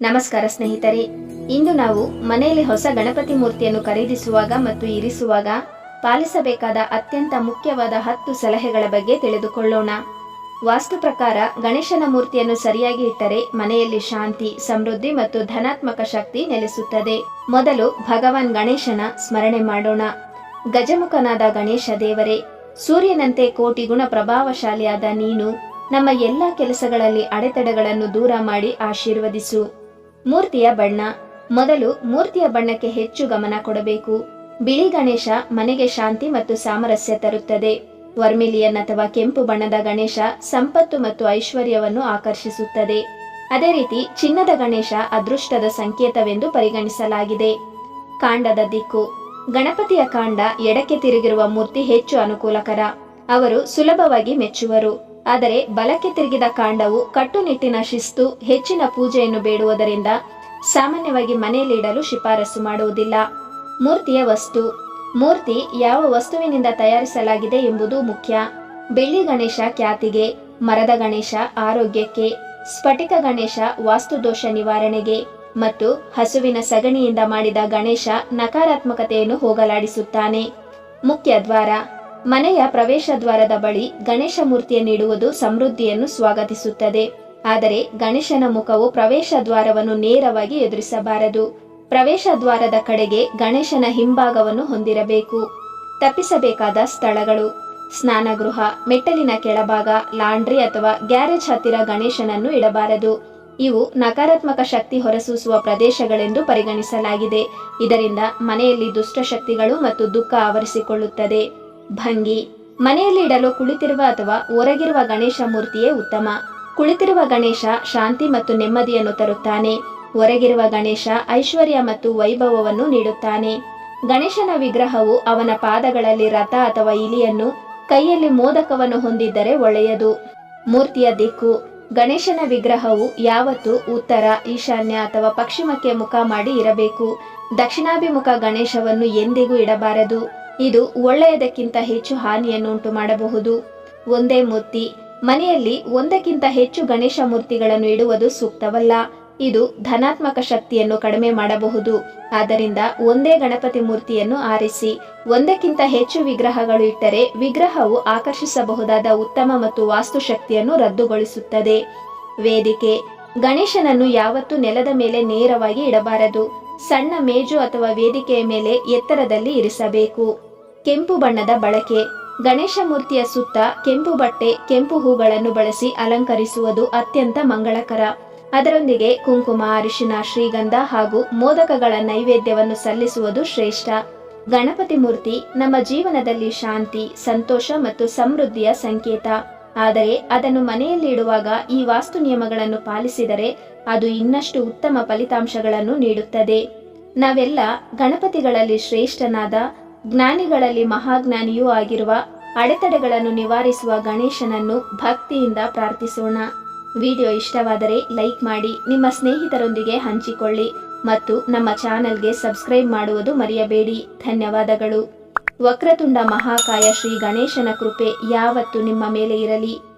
ನಮಸ್ಕಾರ ಸ್ನೇಹಿತರೆ. ಇಂದು ನಾವು ಮನೆಯಲ್ಲಿ ಹೊಸ ಗಣಪತಿ ಮೂರ್ತಿಯನ್ನು ಖರೀದಿಸುವಾಗ ಮತ್ತು ಇರಿಸುವಾಗ ಪಾಲಿಸಬೇಕಾದ ಅತ್ಯಂತ ಮುಖ್ಯವಾದ ಹತ್ತು ಸಲಹೆಗಳ ಬಗ್ಗೆ ತಿಳಿದುಕೊಳ್ಳೋಣ. ವಾಸ್ತು ಪ್ರಕಾರ ಗಣೇಶನ ಮೂರ್ತಿಯನ್ನು ಸರಿಯಾಗಿ ಇಟ್ಟರೆ ಮನೆಯಲ್ಲಿ ಶಾಂತಿ, ಸಮೃದ್ಧಿ ಮತ್ತು ಧನಾತ್ಮಕ ಶಕ್ತಿ ನೆಲೆಸುತ್ತದೆ. ಮೊದಲು ಭಗವಾನ್ ಗಣೇಶನ ಸ್ಮರಣೆ ಮಾಡೋಣ. ಗಜಮುಖನಾದ ಗಣೇಶ ದೇವರೇ, ಸೂರ್ಯನಂತೆ ಕೋಟಿ ಗುಣ ಪ್ರಭಾವಶಾಲಿಯಾದ ನೀನು, ನಮ್ಮ ಎಲ್ಲ ಕೆಲಸಗಳಲ್ಲಿ ಅಡೆತಡೆಗಳನ್ನು ದೂರ ಮಾಡಿ ಆಶೀರ್ವದಿಸು. ಮೂರ್ತಿಯ ಬಣ್ಣ. ಮೊದಲು ಮೂರ್ತಿಯ ಬಣ್ಣಕ್ಕೆ ಹೆಚ್ಚು ಗಮನ ಕೊಡಬೇಕು. ಬಿಳಿ ಗಣೇಶ ಮನೆಗೆ ಶಾಂತಿ ಮತ್ತು ಸಾಮರಸ್ಯ ತರುತ್ತದೆ. ವರ್ಮಿಲಿಯನ್ ಅಥವಾ ಕೆಂಪು ಬಣ್ಣದ ಗಣೇಶ ಸಂಪತ್ತು ಮತ್ತು ಐಶ್ವರ್ಯವನ್ನು ಆಕರ್ಷಿಸುತ್ತದೆ. ಅದೇ ರೀತಿ ಚಿನ್ನದ ಗಣೇಶ ಅದೃಷ್ಟದ ಸಂಕೇತವೆಂದು ಪರಿಗಣಿಸಲಾಗಿದೆ. ಕಾಂಡದ ದಿಕ್ಕು. ಗಣಪತಿಯ ಕಾಂಡ ಎಡಕ್ಕೆ ತಿರುಗಿರುವ ಮೂರ್ತಿ ಹೆಚ್ಚು ಅನುಕೂಲಕರ. ಅವರು ಸುಲಭವಾಗಿ ಮೆಚ್ಚುವರು. ಆದರೆ ಬಲಕ್ಕೆ ತಿರುಗಿದ ಕಾಂಡವು ಕಟ್ಟುನಿಟ್ಟಿನ ಶಿಸ್ತು, ಹೆಚ್ಚಿನ ಪೂಜೆಯನ್ನು ಬೇಡುವುದರಿಂದ ಸಾಮಾನ್ಯವಾಗಿ ಮನೆಯಲ್ಲಿ ಇಡಲು ಶಿಫಾರಸು ಮಾಡುವುದಿಲ್ಲ. ಮೂರ್ತಿಯ ವಸ್ತು. ಮೂರ್ತಿ ಯಾವ ವಸ್ತುವಿನಿಂದ ತಯಾರಿಸಲಾಗಿದೆ ಎಂಬುದು ಮುಖ್ಯ. ಬೆಳ್ಳಿ ಗಣೇಶ ಖ್ಯಾತಿಗೆ, ಮರದ ಗಣೇಶ ಆರೋಗ್ಯಕ್ಕೆ, ಸ್ಫಟಿಕ ಗಣೇಶ ವಾಸ್ತುದೋಷ ನಿವಾರಣೆಗೆ ಮತ್ತು ಹಸುವಿನ ಸಗಣಿಯಿಂದ ಮಾಡಿದ ಗಣೇಶ ನಕಾರಾತ್ಮಕತೆಯನ್ನು ಹೋಗಲಾಡಿಸುತ್ತಾನೆ. ಮುಖ್ಯ ದ್ವಾರ. ಮನೆಯ ಪ್ರವೇಶ ದ್ವಾರದ ಬಳಿ ಗಣೇಶ ಮೂರ್ತಿಯನ್ನಿಡುವುದು ಸಮೃದ್ಧಿಯನ್ನು ಸ್ವಾಗತಿಸುತ್ತದೆ. ಆದರೆ ಗಣೇಶನ ಮುಖವು ಪ್ರವೇಶ ದ್ವಾರವನ್ನು ನೇರವಾಗಿ ಎದುರಿಸಬಾರದು. ಪ್ರವೇಶ ದ್ವಾರದ ಕಡೆಗೆ ಗಣೇಶನ ಹಿಂಭಾಗವನ್ನು ಹೊಂದಿರಬೇಕು. ತಪ್ಪಿಸಬೇಕಾದ ಸ್ಥಳಗಳು. ಸ್ನಾನಗೃಹ, ಮೆಟ್ಟಲಿನ ಕೆಳಭಾಗ, ಲಾಂಡ್ರಿ ಅಥವಾ ಗ್ಯಾರೇಜ್ ಹತ್ತಿರ ಗಣೇಶನನ್ನು ಇಡಬಾರದು. ಇವು ನಕಾರಾತ್ಮಕ ಶಕ್ತಿ ಹೊರಸೂಸುವ ಪ್ರದೇಶಗಳೆಂದು ಪರಿಗಣಿಸಲಾಗಿದೆ. ಇದರಿಂದ ಮನೆಯಲ್ಲಿ ದುಷ್ಟಶಕ್ತಿಗಳು ಮತ್ತು ದುಃಖ ಆವರಿಸಿಕೊಳ್ಳುತ್ತದೆ. ಭಂಗಿ. ಮನೆಯಲ್ಲಿ ಇಡಲು ಕುಳಿತಿರುವ ಅಥವಾ ಹೊರಗಿರುವ ಗಣೇಶ ಮೂರ್ತಿಯೇ ಉತ್ತಮ. ಕುಳಿತಿರುವ ಗಣೇಶ ಶಾಂತಿ ಮತ್ತು ನೆಮ್ಮದಿಯನ್ನು ತರುತ್ತಾನೆ. ಹೊರಗಿರುವ ಗಣೇಶ ಐಶ್ವರ್ಯ ಮತ್ತು ವೈಭವವನ್ನು ನೀಡುತ್ತಾನೆ. ಗಣೇಶನ ವಿಗ್ರಹವು ಅವನ ಪಾದಗಳಲ್ಲಿ ರಥ ಅಥವಾ ಇಲಿಯನ್ನು ಕೈಯಲ್ಲಿ ಮೋದಕವನ್ನು ಹೊಂದಿದ್ದರೆ ಒಳ್ಳೆಯದು. ಮೂರ್ತಿಯ ದಿಕ್ಕು. ಗಣೇಶನ ವಿಗ್ರಹವು ಯಾವತ್ತೂ ಉತ್ತರ, ಈಶಾನ್ಯ ಅಥವಾ ಪಶ್ಚಿಮಕ್ಕೆ ಮುಖ ಮಾಡಿ ಇರಬೇಕು. ದಕ್ಷಿಣಾಭಿಮುಖ ಗಣೇಶವನ್ನು ಎಂದಿಗೂ ಇಡಬಾರದು. ಇದು ಒಳ್ಳೆಯದಕ್ಕಿಂತ ಹೆಚ್ಚು ಹಾನಿಯನ್ನು ಉಂಟು ಮಾಡಬಹುದು. ಒಂದೇ ಮೂರ್ತಿ, ಮನೆಯಲ್ಲಿ ಒಂದಕ್ಕಿಂತ ಹೆಚ್ಚು ಗಣೇಶ ಮೂರ್ತಿಗಳನ್ನು ಇಡುವುದು ಸೂಕ್ತವಲ್ಲ. ಇದು ಧನಾತ್ಮಕ ಶಕ್ತಿಯನ್ನು ಕಡಿಮೆ ಮಾಡಬಹುದು. ಆದ್ದರಿಂದ ಒಂದೇ ಗಣಪತಿ ಮೂರ್ತಿಯನ್ನು ಆರಿಸಿ, ಒಂದಕ್ಕಿಂತ ಹೆಚ್ಚು ವಿಗ್ರಹಗಳು ಇಟ್ಟರೆ ವಿಗ್ರಹವು ಆಕರ್ಷಿಸಬಹುದಾದ ಉತ್ತಮ ಮತ್ತು ವಾಸ್ತುಶಕ್ತಿಯನ್ನು ರದ್ದುಗೊಳಿಸುತ್ತದೆ. ವೇದಿಕೆ, ಗಣೇಶನನ್ನು ಯಾವತ್ತೂ ನೆಲದ ಮೇಲೆ ನೇರವಾಗಿ ಇಡಬಾರದು. ಸಣ್ಣ ಮೇಜು ಅಥವಾ ವೇದಿಕೆಯ ಮೇಲೆ ಎತ್ತರದಲ್ಲಿ ಇರಿಸಬೇಕು. ಕೆಂಪು ಬಣ್ಣದ ಬಳಕೆ. ಗಣೇಶ ಮೂರ್ತಿಯ ಸುತ್ತ ಕೆಂಪು ಬಟ್ಟೆ, ಕೆಂಪು ಹೂಗಳನ್ನು ಬಳಸಿ ಅಲಂಕರಿಸುವುದು ಅತ್ಯಂತ ಮಂಗಳಕರ. ಅದರೊಂದಿಗೆ ಕುಂಕುಮ, ಅರಿಶಿನ, ಶ್ರೀಗಂಧ ಹಾಗೂ ಮೋದಕಗಳ ನೈವೇದ್ಯವನ್ನು ಸಲ್ಲಿಸುವುದು ಶ್ರೇಷ್ಠ. ಗಣಪತಿ ಮೂರ್ತಿ ನಮ್ಮ ಜೀವನದಲ್ಲಿ ಶಾಂತಿ, ಸಂತೋಷ ಮತ್ತು ಸಮೃದ್ಧಿಯ ಸಂಕೇತ. ಆದರೆ ಅದನ್ನು ಮನೆಯಲ್ಲಿ ಇಡುವಾಗ ಈ ವಾಸ್ತು ನಿಯಮಗಳನ್ನು ಪಾಲಿಸಿದರೆ ಅದು ಇನ್ನಷ್ಟು ಉತ್ತಮ ಫಲಿತಾಂಶಗಳನ್ನು ನೀಡುತ್ತದೆ. ನಾವೆಲ್ಲ ಗಣಪತಿಗಳಲ್ಲಿ ಶ್ರೇಷ್ಠನಾದ, ಜ್ಞಾನಿಗಳಲ್ಲಿ ಮಹಾಜ್ಞಾನಿಯೂ ಆಗಿರುವ ಅಡೆತಡೆಗಳನ್ನು ನಿವಾರಿಸುವ ಗಣೇಶನನ್ನು ಭಕ್ತಿಯಿಂದ ಪ್ರಾರ್ಥಿಸೋಣ. ವಿಡಿಯೋ ಇಷ್ಟವಾದರೆ ಲೈಕ್ ಮಾಡಿ, ನಿಮ್ಮ ಸ್ನೇಹಿತರೊಂದಿಗೆ ಹಂಚಿಕೊಳ್ಳಿ ಮತ್ತು ನಮ್ಮ ಚಾನೆಲ್ಗೆ ಸಬ್ಸ್ಕ್ರೈಬ್ ಮಾಡುವುದು ಮರೆಯಬೇಡಿ. ಧನ್ಯವಾದಗಳು. ವಕ್ರತುಂಡ ಮಹಾಕಾಯ ಶ್ರೀ ಗಣೇಶನ ಕೃಪೆ ಯಾವತ್ತು ನಿಮ್ಮ ಮೇಲೆ ಇರಲಿ.